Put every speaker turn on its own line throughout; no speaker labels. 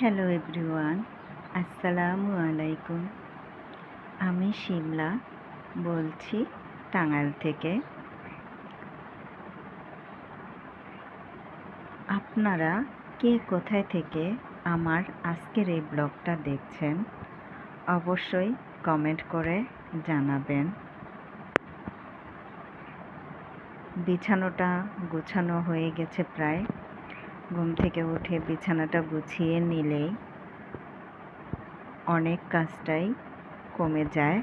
Hello everyone, আসসালামু আলাইকুম। আমি শিমলা, বলছি টাঙ্গাইল থেকে। আপনারা কে কোথায় থেকে আমার আজকের এই ব্লগটা দেখছেন, অবশ্যই কমেন্ট করে জানাবেন। বিছানোটা গোছানো হয়ে গেছে প্রায়। ঘুম থেকে উঠে বিছানাটা গুছিয়ে নিলেই অনেক কাজটাই কমে যায়।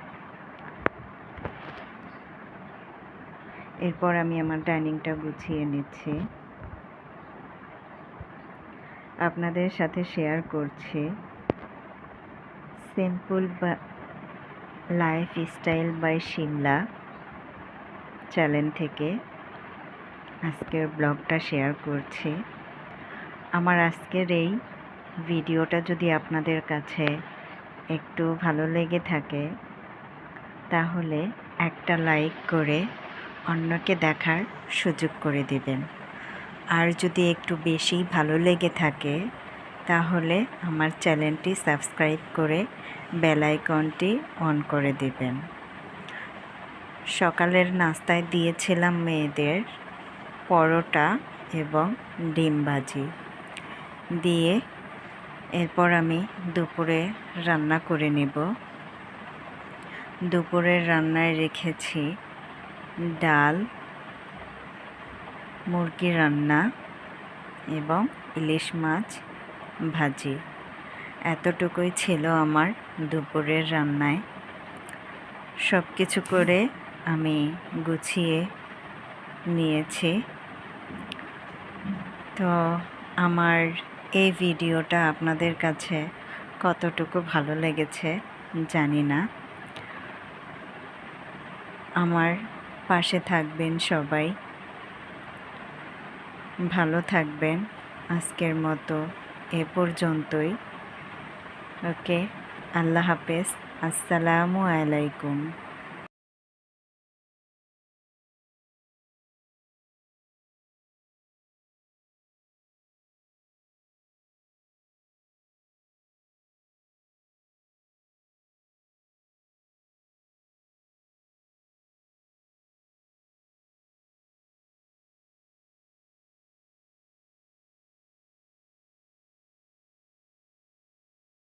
এরপর আমি আমার ডাইনিংটা গুছিয়ে নিচ্ছি। আপনাদের সাথে শেয়ার করছি। সিম্পল বা lifestyle by Shimla channel থেকে আজকের ব্লগটা শেয়ার করছি। আমার আজকের এই ভিডিওটা যদি আপনাদের কাছে একটু ভালো লেগে থাকে, তাহলে একটা লাইক করে অন্যকে দেখার সুযোগ করে দিবেন। আর যদি একটু বেশি ভালো লেগে থাকে, তাহলে আমার চ্যানেলটি সাবস্ক্রাইব করে বেল আইকনটি অন করে দিবেন। সকালের নাস্তায় দিয়েছিলাম মেয়েদের পরোটা এবং ডিম ভাজি। দিয়ে এরপর আমি দুপুরে রান্না করে নেব। দুপুরের রান্নায় রেখেছি ডাল, মুরগি রান্না এবং ইলিশ মাছ ভাজি। এতটুকুই ছিল আমার দুপুরের রান্নায়। সব কিছু করে আমি গুছিয়ে নিয়েছি। তো আমার এই ভিডিওটা আপনাদের কাছে কতটুকু ভালো লেগেছে জানি না। আমার পাশে থাকবেন সবাই। ভালো থাকবেন আজকের মতো এ পর্যন্তই। ওকে, আল্লাহ হাফেজ। আসসালামু আলাইকুম।